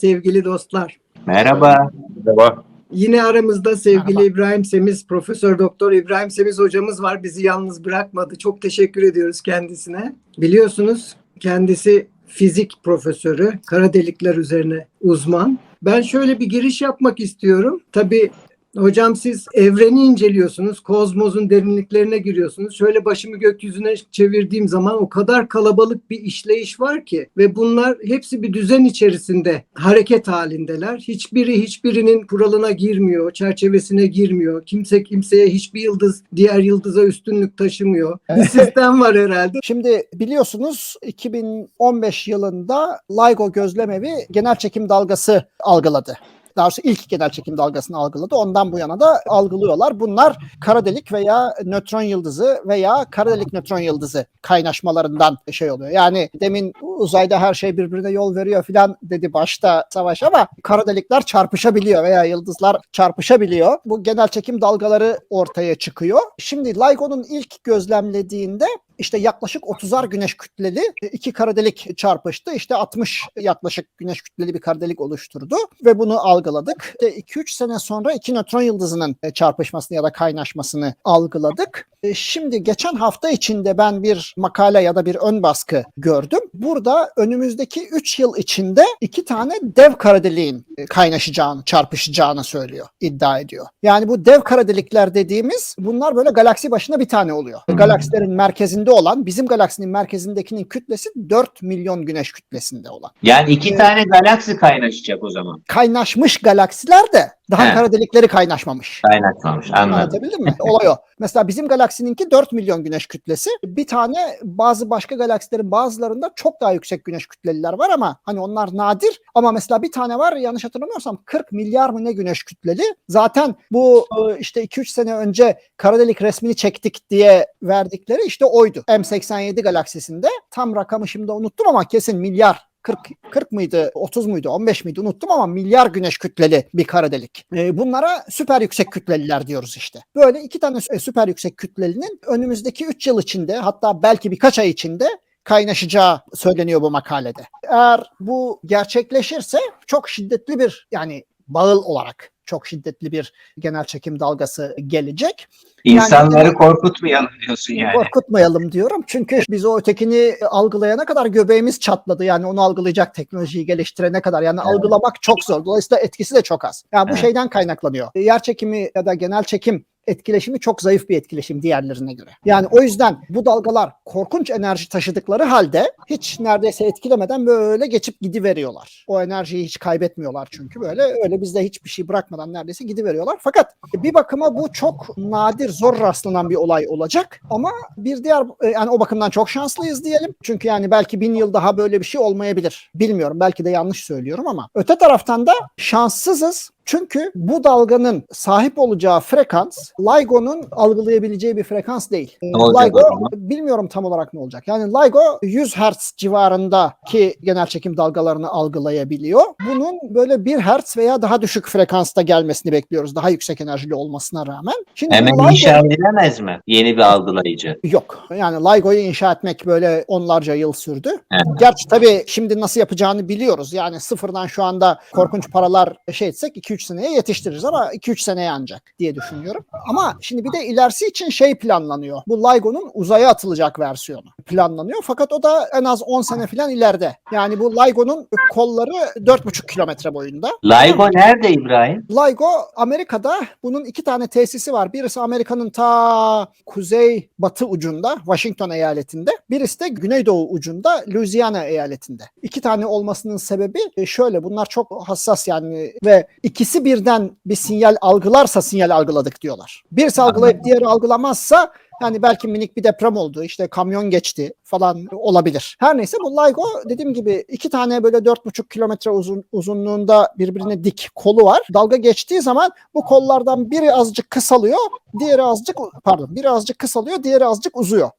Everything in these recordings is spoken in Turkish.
Sevgili dostlar. Merhaba. Merhaba. Yine aramızda sevgili Merhaba. İbrahim Semiz, Profesör Doktor İbrahim Semiz hocamız var. Bizi yalnız bırakmadı. Çok teşekkür ediyoruz kendisine. Biliyorsunuz kendisi fizik profesörü, kara delikler üzerine uzman. Ben şöyle bir giriş yapmak istiyorum. Tabii hocam siz evreni inceliyorsunuz, kozmosun derinliklerine giriyorsunuz. Şöyle başımı gökyüzüne çevirdiğim zaman o kadar kalabalık bir işleyiş var ki ve bunlar hepsi bir düzen içerisinde hareket halindeler. Hiçbiri hiçbirinin kuralına girmiyor, çerçevesine girmiyor. Kimse kimseye hiçbir yıldız diğer yıldıza üstünlük taşımıyor. Bir sistem var herhalde. Şimdi biliyorsunuz 2015 yılında LIGO gözlemevi genel çekim dalgası algıladı. Daha doğrusu ilk genel çekim dalgasını algıladı. Ondan bu yana da algılıyorlar. Bunlar kara delik veya nötron yıldızı veya kara delik nötron yıldızı kaynaşmalarından şey oluyor. Yani demin uzayda her şey birbirine yol veriyor filan dedi başta savaş ama kara delikler çarpışabiliyor veya yıldızlar çarpışabiliyor. Bu genel çekim dalgaları ortaya çıkıyor. Şimdi LIGO'nun ilk gözlemlediğinde işte yaklaşık 30'ar güneş kütleli iki kara delik çarpıştı. İşte 60 yaklaşık güneş kütleli bir kara delik oluşturdu ve bunu algıladık. 2-3 sene sonra iki nötron yıldızının e, çarpışmasını ya da kaynaşmasını algıladık. E, Şimdi geçen hafta içinde ben bir makale ya da bir ön baskı gördüm. Burada önümüzdeki 3 yıl içinde iki tane dev kara deliğin e, kaynaşacağını, çarpışacağını söylüyor, iddia ediyor. Yani bu dev kara delikler dediğimiz bunlar böyle galaksi başına bir tane oluyor. Galaksilerin merkezinde olan, bizim galaksinin merkezindekinin kütlesi 4 milyon güneş kütlesinde olan. Yani iki tane galaksi kaynaşacak o zaman. Kaynaşmış galaksiler de daha He. kara delikleri kaynaşmamış. Kaynaşmamış anladım. Anlatabildim mi? Olay o. Mesela bizim galaksininki 4 milyon güneş kütlesi. Bir tane bazı başka galaksilerin bazılarında çok daha yüksek güneş kütleliler var ama hani onlar nadir. Ama mesela bir tane var yanlış hatırlamıyorsam 40 milyar mı ne güneş kütleli. Zaten bu e, işte 2-3 sene önce kara delik resmini çektik diye verdikleri işte oydu. M87 galaksisinde tam rakamı şimdi unuttum ama kesin milyar 40, 40 mıydı, 30 muydu, 15 miydi unuttum ama milyar güneş kütleli bir kara delik. Ee, bunlara süper yüksek kütleliler diyoruz işte. Böyle iki tane sü- süper yüksek kütlelinin önümüzdeki 3 yıl içinde hatta belki birkaç ay içinde kaynaşacağı söyleniyor bu makalede. Eğer bu gerçekleşirse çok şiddetli bir yani bağıl olarak çok şiddetli bir genel çekim dalgası gelecek. İnsanları Yani- korkutmayalım diyorsun yani. Korkutmayalım diyorum. Çünkü biz o ötekini algılayana kadar göbeğimiz çatladı. Yani onu algılayacak teknolojiyi geliştirene kadar. Yani Evet. algılamak çok zor. Dolayısıyla etkisi de çok az. Yani bu Evet. şeyden kaynaklanıyor. Yer çekimi ya da genel çekim etkileşimi çok zayıf bir etkileşim diğerlerine göre. Yani o yüzden bu dalgalar korkunç enerji taşıdıkları halde hiç neredeyse etkilemeden böyle geçip gidiveriyorlar. O enerjiyi hiç kaybetmiyorlar çünkü böyle öyle bizde hiçbir şey bırakmadan neredeyse gidiveriyorlar. Fakat bir bakıma bu çok nadir zor rastlanan bir olay olacak ama bir diğer e, yani o bakımdan çok şanslıyız diyelim. Çünkü yani belki bin yıl daha böyle bir şey olmayabilir. Bilmiyorum belki de yanlış söylüyorum ama öte taraftan da şanssızız. Çünkü bu dalganın sahip olacağı frekans LIGO'nun algılayabileceği bir frekans değil. LIGO bilmiyorum tam olarak ne olacak. Yani LIGO 100 Hz civarındaki genel çekim dalgalarını algılayabiliyor. Bunun böyle 1 Hz veya daha düşük frekansta gelmesini bekliyoruz. Daha yüksek enerjili olmasına rağmen. Şimdi Hemen LIGO- inşa edilemez mi? Yeni bir algılayıcı. Yok. Yani LIGO'yu inşa etmek böyle onlarca yıl sürdü. Evet. Gerçi tabii şimdi nasıl yapacağını biliyoruz. Yani sıfırdan şu anda korkunç paralar şey etsek 2-3 seneye yetiştiririz ama 2-3 seneye ancak diye düşünüyorum. Ama şimdi bir de ilerisi için şey planlanıyor. Bu LIGO'nun uzaya atılacak versiyonu planlanıyor. Fakat o da en az 10 sene falan ileride. Yani bu LIGO'nun kolları 4,5 kilometre boyunda. LIGO nerede İbrahim? LIGO Amerika'da bunun iki tane tesisi var. Birisi Amerika'nın ta kuzey batı ucunda Washington eyaletinde. Birisi de güneydoğu ucunda Louisiana eyaletinde. İki tane olmasının sebebi e, şöyle bunlar çok hassas yani ve ikisi birden bir sinyal algılarsa sinyal algıladık diyorlar. Birisi algılayıp diğeri algılamazsa yani belki minik bir deprem oldu işte kamyon geçti falan olabilir. Her neyse bu LIGO dediğim gibi iki tane böyle 4,5 kilometre uzun, uzunluğunda birbirine dik kolu var. Dalga geçtiği zaman bu kollardan biri azıcık kısalıyor, diğeri azıcık pardon biri azıcık kısalıyor, diğeri azıcık uzuyor.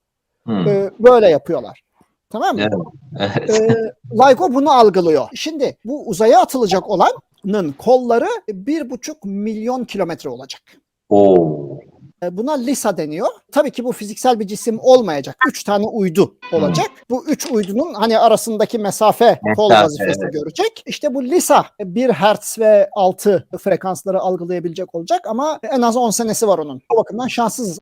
Hmm. Ee, böyle yapıyorlar. Tamam mı? Evet. Evet. Ee, LIGO bunu algılıyor. Şimdi bu uzaya atılacak olanın kolları bir buçuk milyon kilometre olacak. Oo. E, Buna LISA deniyor. Tabii ki bu fiziksel bir cisim olmayacak. Üç tane uydu olacak. Bu üç uydunun hani arasındaki mesafe kol Mesafe, vazifesi evet. görecek. İşte bu LISA 1 Hz ve 6 frekansları algılayabilecek olacak ama en az 10 senesi var onun. O bakımdan şanssızız.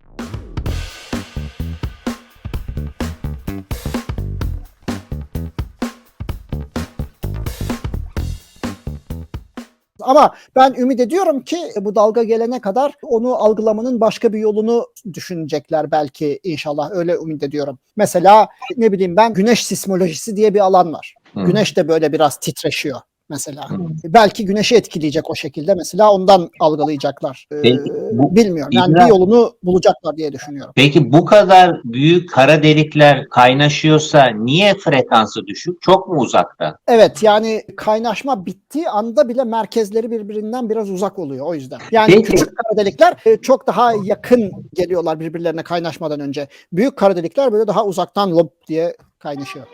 Ama ben ümit ediyorum ki bu dalga gelene kadar onu algılamanın başka bir yolunu düşünecekler belki inşallah öyle ümit ediyorum. Mesela ne bileyim ben güneş sismolojisi diye bir alan var. Hı. Güneş de böyle biraz titreşiyor mesela. Hı. Belki güneşi etkileyecek o şekilde mesela ondan algılayacaklar. Ee, Peki, bu- bilmiyorum. Yani İbrahim- bir yolunu bulacaklar diye düşünüyorum. Peki bu kadar büyük kara delikler kaynaşıyorsa niye frekansı düşük? Çok mu uzakta? Evet yani kaynaşma bittiği anda bile merkezleri birbirinden biraz uzak oluyor o yüzden. Yani Peki. küçük kara delikler e, çok daha yakın geliyorlar birbirlerine kaynaşmadan önce. Büyük kara delikler böyle daha uzaktan lop diye kaynaşıyor.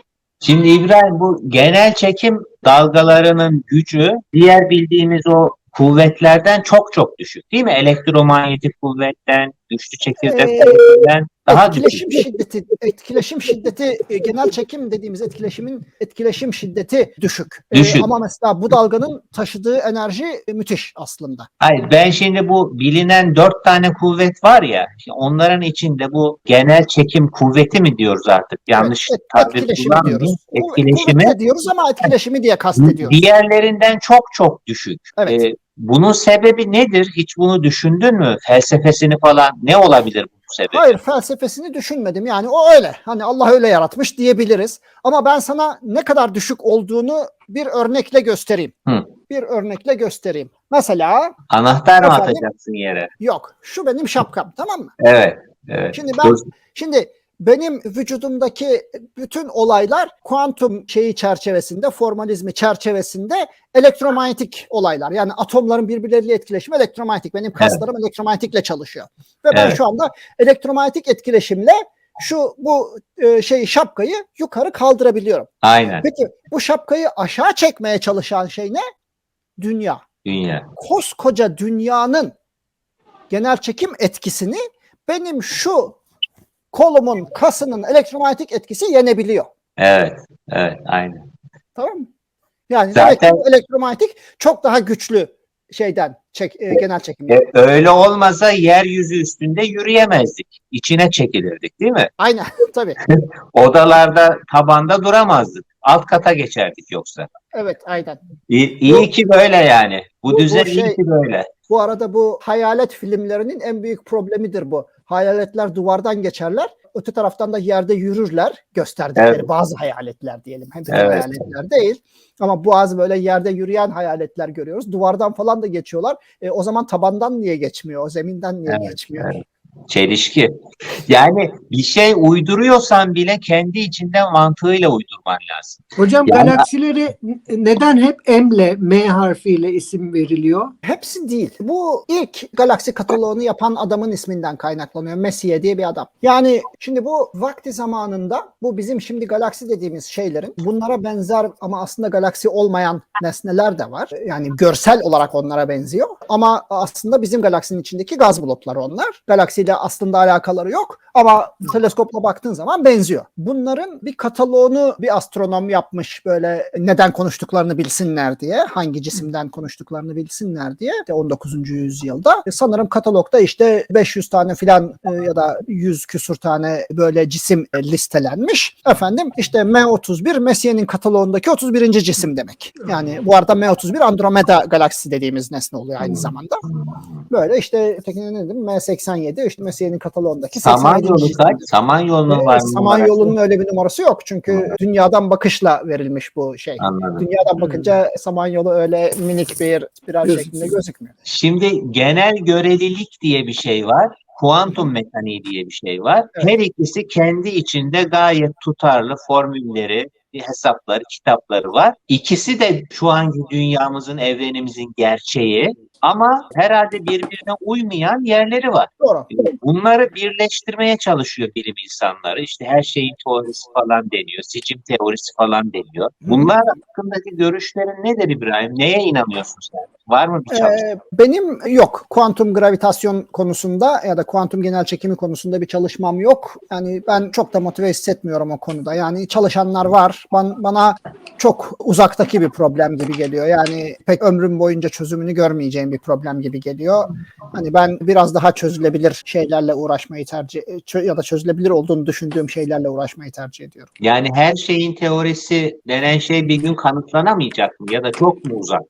Şimdi İbrahim bu genel çekim dalgalarının gücü diğer bildiğimiz o kuvvetlerden çok çok düşük değil mi? Elektromanyetik kuvvetten, güçlü çekirdek kuvvetinden daha etkileşim düşük. şiddeti etkileşim şiddeti e, genel çekim dediğimiz etkileşimin etkileşim şiddeti düşük. E, Düşük. ama mesela bu dalganın taşıdığı enerji e, müthiş aslında. Hayır ben şimdi bu bilinen dört tane kuvvet var ya onların içinde bu genel çekim kuvveti mi diyoruz artık? Yanlış Evet, et- tabir etkileşimi diyoruz. Etkileşimi diyoruz ama etkileşimi diye kastediyoruz. diğerlerinden çok çok düşük. Evet. Ee, bunun sebebi nedir? Hiç bunu düşündün mü? Felsefesini falan ne olabilir bunun sebebi? Hayır felsefesini düşünmedim. Yani o öyle. Hani Allah öyle yaratmış diyebiliriz. Ama ben sana ne kadar düşük olduğunu bir örnekle göstereyim. Hı. Bir örnekle göstereyim. Mesela Anahtar mı Efendim? atacaksın yere? yok şu benim şapkam tamam mı? Evet. Evet. Şimdi ben Dur. şimdi benim vücudumdaki bütün olaylar kuantum şeyi çerçevesinde, formalizmi çerçevesinde elektromanyetik olaylar. Yani atomların birbirleriyle etkileşimi elektromanyetik. Benim kaslarım elektromanyetikle çalışıyor. Ve ben Evet. şu anda elektromanyetik etkileşimle şu bu e, şeyi şapkayı yukarı kaldırabiliyorum. Aynen. Peki bu şapkayı aşağı çekmeye çalışan şey ne? Dünya. Dünya. Koskoca dünyanın genel çekim etkisini benim şu kolumun kasının elektromanyetik etkisi yenebiliyor. Evet. Evet. Aynen. Tamam mı? Yani Zaten- bu elektromanyetik çok daha güçlü şeyden çek, e, genel çekimden. E, öyle olmasa yeryüzü üstünde yürüyemezdik. İçine çekilirdik değil mi? Aynen tabii. Odalarda, tabanda duramazdık. Alt kata geçerdik yoksa. Evet aynen. İyi, iyi ki böyle yani. Bu, Bu- bu düzen şey- iyi ki böyle. Bu arada bu hayalet filmlerinin en büyük problemidir bu. Hayaletler duvardan geçerler. Öte taraftan da yerde yürürler. Gösterdikleri Evet. bazı hayaletler diyelim. Hem bütün Evet. hayaletler değil. Ama bazı böyle yerde yürüyen hayaletler görüyoruz. Duvardan falan da geçiyorlar. E, o zaman tabandan niye geçmiyor? O zeminden niye Evet, geçmiyor? evet. Çelişki. Yani bir şey uyduruyorsan bile kendi içinden mantığıyla uydurman lazım. Hocam Yani- galaksileri neden hep M'le, M harfiyle isim veriliyor? Hepsi değil. Bu ilk galaksi kataloğunu yapan adamın isminden kaynaklanıyor. Messier diye bir adam. Yani şimdi bu vakti zamanında bu bizim şimdi galaksi dediğimiz şeylerin bunlara benzer ama aslında galaksi olmayan nesneler de var. Yani görsel olarak onlara benziyor. Ama aslında bizim galaksinin içindeki gaz bulutları onlar. Galaksiyle aslında alakaları yok ama teleskopla baktığın zaman benziyor. Bunların bir kataloğunu bir astronom yapmış böyle neden konuştuklarını bilsinler diye, hangi cisimden konuştuklarını bilsinler diye İşte 19. yüzyılda. E, Sanırım katalogda işte 500 tane filan e, ya da 100 küsur tane böyle cisim e, listelenmiş. Efendim işte M31 Messier'in kataloğundaki 31. cisim demek. Yani bu arada M31 Andromeda galaksisi dediğimiz nesne oluyor aynı zamanda. Böyle işte tekne ne dedim M87 kataloğundaki 87. Samanyolu kaç? Samanyolu'nun var mı? Samanyolu'nun öyle bir numarası yok. Çünkü dünyadan bakışla verilmiş bu şey. Anladım. Dünyadan bakınca Samanyolu öyle minik bir spiral Gözükmüyor. şeklinde gözükmüyor. Şimdi genel görelilik diye bir şey var. Kuantum mekaniği diye bir şey var. Evet. Her ikisi kendi içinde gayet tutarlı formülleri, hesapları, kitapları var. İkisi de şu anki dünyamızın, evrenimizin gerçeği ama herhalde birbirine uymayan yerleri var. Doğru. Bunları birleştirmeye çalışıyor bilim insanları. İşte her şeyin teorisi falan deniyor. Seçim teorisi falan deniyor. Bunlar hakkındaki görüşlerin nedir İbrahim? Neye inanıyorsun sen? Var mı bir çalışma? Ee, benim yok. Kuantum gravitasyon konusunda ya da kuantum genel çekimi konusunda bir çalışmam yok. Yani ben çok da motive hissetmiyorum o konuda. Yani çalışanlar var. Ben, bana çok uzaktaki bir problem gibi geliyor. Yani pek ömrüm boyunca çözümünü görmeyeceğim bir problem gibi geliyor. Hani ben biraz daha çözülebilir şeylerle uğraşmayı tercih ya da çözülebilir olduğunu düşündüğüm şeylerle uğraşmayı tercih ediyorum. Yani her şeyin teorisi denen şey bir gün kanıtlanamayacak mı? Ya da çok mu uzak?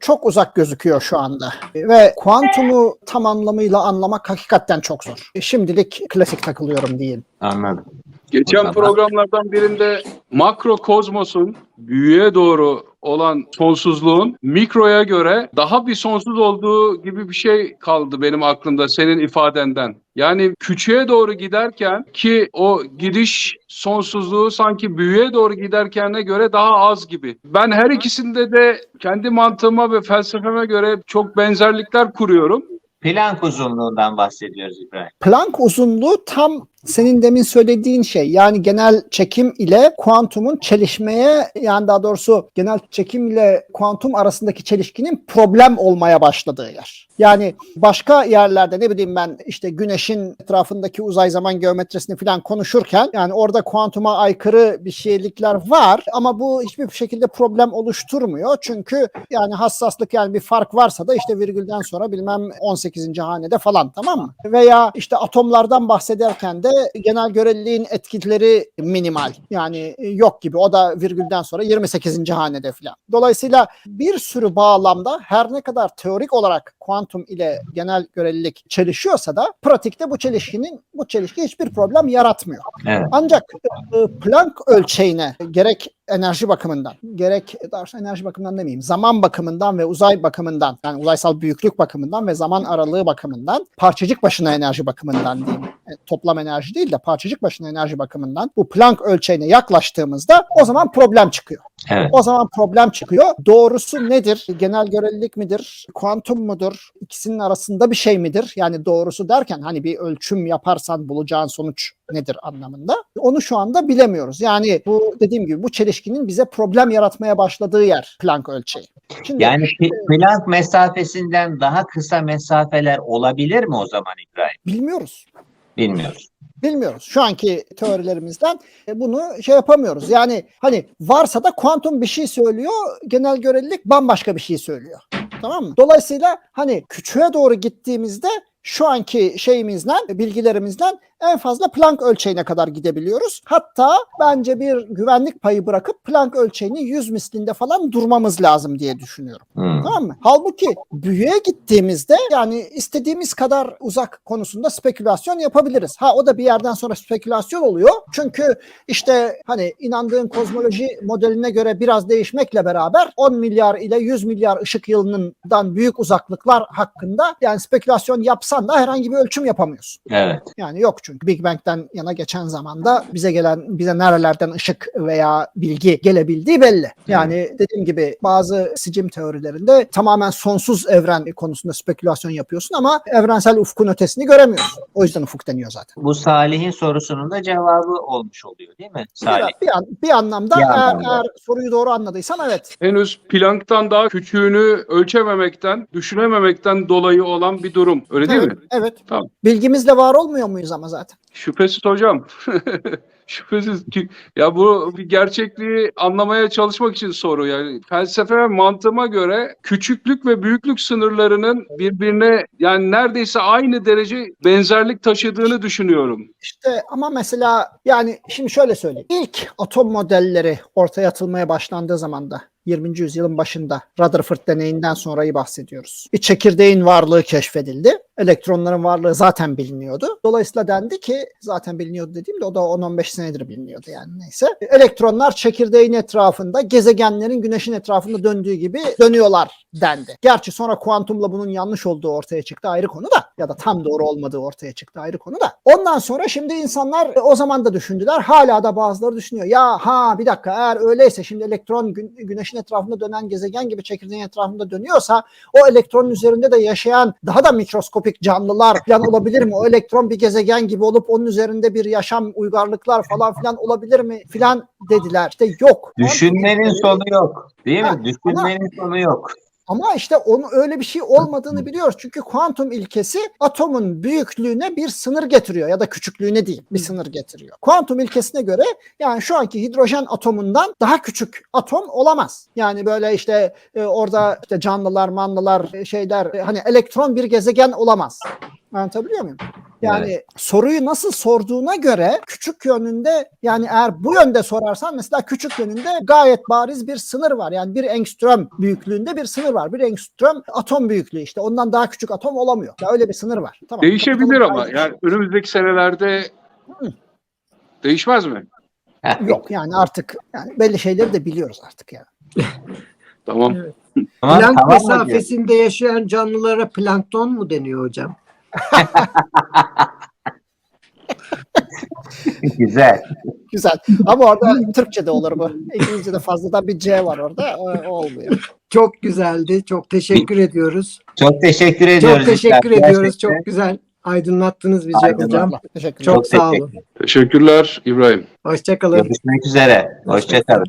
Çok uzak gözüküyor şu anda. Ve kuantumu tam anlamıyla anlamak hakikaten çok zor. E, Şimdilik klasik takılıyorum diyeyim. Anladım. Geçen programlardan birinde makro kozmosun büyüye doğru olan sonsuzluğun mikroya göre daha bir sonsuz olduğu gibi bir şey kaldı benim aklımda senin ifadenden. Yani küçüğe doğru giderken ki o gidiş sonsuzluğu sanki büyüye doğru giderkene göre daha az gibi. Ben her ikisinde de kendi mantığıma ve felsefeme göre çok benzerlikler kuruyorum. Planck uzunluğundan bahsediyoruz İbrahim. Planck uzunluğu tam senin demin söylediğin şey. Yani genel çekim ile kuantumun çelişmeye yani daha doğrusu genel çekim ile kuantum arasındaki çelişkinin problem olmaya başladığı yer. Yani başka yerlerde ne bileyim ben işte güneşin etrafındaki uzay zaman geometrisini falan konuşurken yani orada kuantuma aykırı bir şeylikler var ama bu hiçbir şekilde problem oluşturmuyor. Çünkü yani hassaslık yani bir fark varsa da işte virgülden sonra bilmem 18. hanede falan tamam mı? Veya işte atomlardan bahsederken de genel göreliliğin etkileri minimal. Yani e, yok gibi. O da virgülden sonra 28. hanede falan. Dolayısıyla bir sürü bağlamda her ne kadar teorik olarak kuantum ile genel görelilik çelişiyorsa da pratikte bu çelişkinin bu çelişki hiçbir problem yaratmıyor. Evet. Ancak e, Planck ölçeğine gerek enerji bakımından, gerek daha enerji bakımından demeyeyim, zaman bakımından ve uzay bakımından, yani uzaysal büyüklük bakımından ve zaman aralığı bakımından, parçacık başına enerji bakımından diyeyim, e, toplam enerji değil de parçacık başına enerji bakımından bu Planck ölçeğine yaklaştığımızda o zaman problem çıkıyor. Evet. O zaman problem çıkıyor. Doğrusu nedir? Genel görelilik midir? Kuantum mudur? İkisinin arasında bir şey midir? Yani doğrusu derken hani bir ölçüm yaparsan bulacağın sonuç nedir anlamında. Onu şu anda bilemiyoruz. Yani bu dediğim gibi bu çelişkinin bize problem yaratmaya başladığı yer Planck ölçeği. Şimdi Yani Planck mesafesinden daha kısa mesafeler olabilir mi o zaman İbrahim? bilmiyoruz. Bilmiyoruz. Bilmiyoruz. Şu anki teorilerimizden e, bunu şey yapamıyoruz. Yani hani varsa da kuantum bir şey söylüyor, genel görelilik bambaşka bir şey söylüyor. Tamam mı? Dolayısıyla hani küçüğe doğru gittiğimizde şu anki şeyimizden, bilgilerimizden en fazla Planck ölçeğine kadar gidebiliyoruz. Hatta bence bir güvenlik payı bırakıp Planck ölçeğini 100 mislinde falan durmamız lazım diye düşünüyorum. Hmm. Tamam mı? Halbuki büyüye gittiğimizde yani istediğimiz kadar uzak konusunda spekülasyon yapabiliriz. Ha o da bir yerden sonra spekülasyon oluyor. Çünkü işte hani inandığın kozmoloji modeline göre biraz değişmekle beraber 10 milyar ile 100 milyar ışık yılından büyük uzaklıklar hakkında yani spekülasyon yapsan da herhangi bir ölçüm yapamıyorsun. Evet. Yani yok çünkü Big Bang'den yana geçen zamanda bize gelen bize nerelerden ışık veya bilgi gelebildiği belli. Yani dediğim gibi bazı sicim teorilerinde tamamen sonsuz evren konusunda spekülasyon yapıyorsun ama evrensel ufkun ötesini göremiyorsun. O yüzden ufuk deniyor zaten. Bu Salih'in sorusunun da cevabı olmuş oluyor değil mi Salih? Bir, bir, an- bir anlamda Bir eğer, anlamda. eğer soruyu doğru anladıysan evet. henüz Planck'tan daha küçüğünü ölçememekten, düşünememekten dolayı olan bir durum. Öyle değil evet, mi? evet. Tamam. Bilgimizle var olmuyor muyuz ama zaten? Şüphesiz hocam. Şüphesiz ki ya bu bir gerçekliği anlamaya çalışmak için soru yani felsefe ve mantığıma göre küçüklük ve büyüklük sınırlarının birbirine yani neredeyse aynı derece benzerlik taşıdığını düşünüyorum. İşte ama mesela yani şimdi şöyle söyleyeyim. İlk atom modelleri ortaya atılmaya başlandığı zaman da 20. yüzyılın başında Rutherford deneyinden sonrayı bahsediyoruz. Bir çekirdeğin varlığı keşfedildi. Elektronların varlığı zaten biliniyordu. Dolayısıyla dendi ki zaten biliniyordu dediğimde o da 10-15 senedir biliniyordu yani neyse. Elektronlar çekirdeğin etrafında gezegenlerin güneşin etrafında döndüğü gibi dönüyorlar dendi. Gerçi sonra kuantumla bunun yanlış olduğu ortaya çıktı ayrı konu da ya da tam doğru olmadığı ortaya çıktı ayrı konu da. Ondan sonra şimdi insanlar e, o zaman da düşündüler. Hala da bazıları düşünüyor. Ya ha bir dakika eğer öyleyse şimdi elektron gün- güneşin etrafında dönen gezegen gibi çekirdeğin etrafında dönüyorsa o elektronun üzerinde de yaşayan daha da mikroskopik canlılar falan olabilir mi? O elektron bir gezegen gibi olup onun üzerinde bir yaşam uygarlıklar falan filan olabilir mi filan dediler. İşte yok. Düşünmenin sonu yok. Değil Ha, mi? Düşünmenin sonu yok. Ama işte onu öyle bir şey olmadığını biliyoruz. Çünkü kuantum ilkesi atomun büyüklüğüne bir sınır getiriyor ya da küçüklüğüne değil bir sınır getiriyor. Kuantum ilkesine göre yani şu anki hidrojen atomundan daha küçük atom olamaz. Yani böyle işte e, orada işte canlılar, manlılar, e, şeyler e, hani elektron bir gezegen olamaz. Anlatabiliyor muyum? Yani soruyu nasıl sorduğuna göre küçük yönünde yani eğer bu yönde sorarsan mesela küçük yönünde gayet bariz bir sınır var. Yani bir engström büyüklüğünde bir sınır var. Bir engström atom büyüklüğü işte. Ondan daha küçük atom olamıyor. Ya öyle bir sınır var. Tamam. Değişebilir Kapatalım ama yani önümüzdeki senelerde değişmez mi? yok yani artık yani belli şeyleri de biliyoruz artık yani. Tamam. Tamam, Plank tamam mesafesinde yaşayan canlılara plankton mu deniyor hocam? Güzel. Güzel. Ama orada Türkçe'de olur bu. İngilizce'de fazladan bir C var orada. O, o olmuyor. Çok güzeldi. Çok teşekkür ediyoruz. Çok teşekkür ediyoruz. Çok teşekkür İslam. ediyoruz. Gerçekten Çok güzel aydınlattınız bizi Aydınlattın. hocam. Teşekkürler. Çok sağ teşekkür olun. Teşekkürler İbrahim. Hoşçakalın. Görüşmek üzere. Hoşçakalın.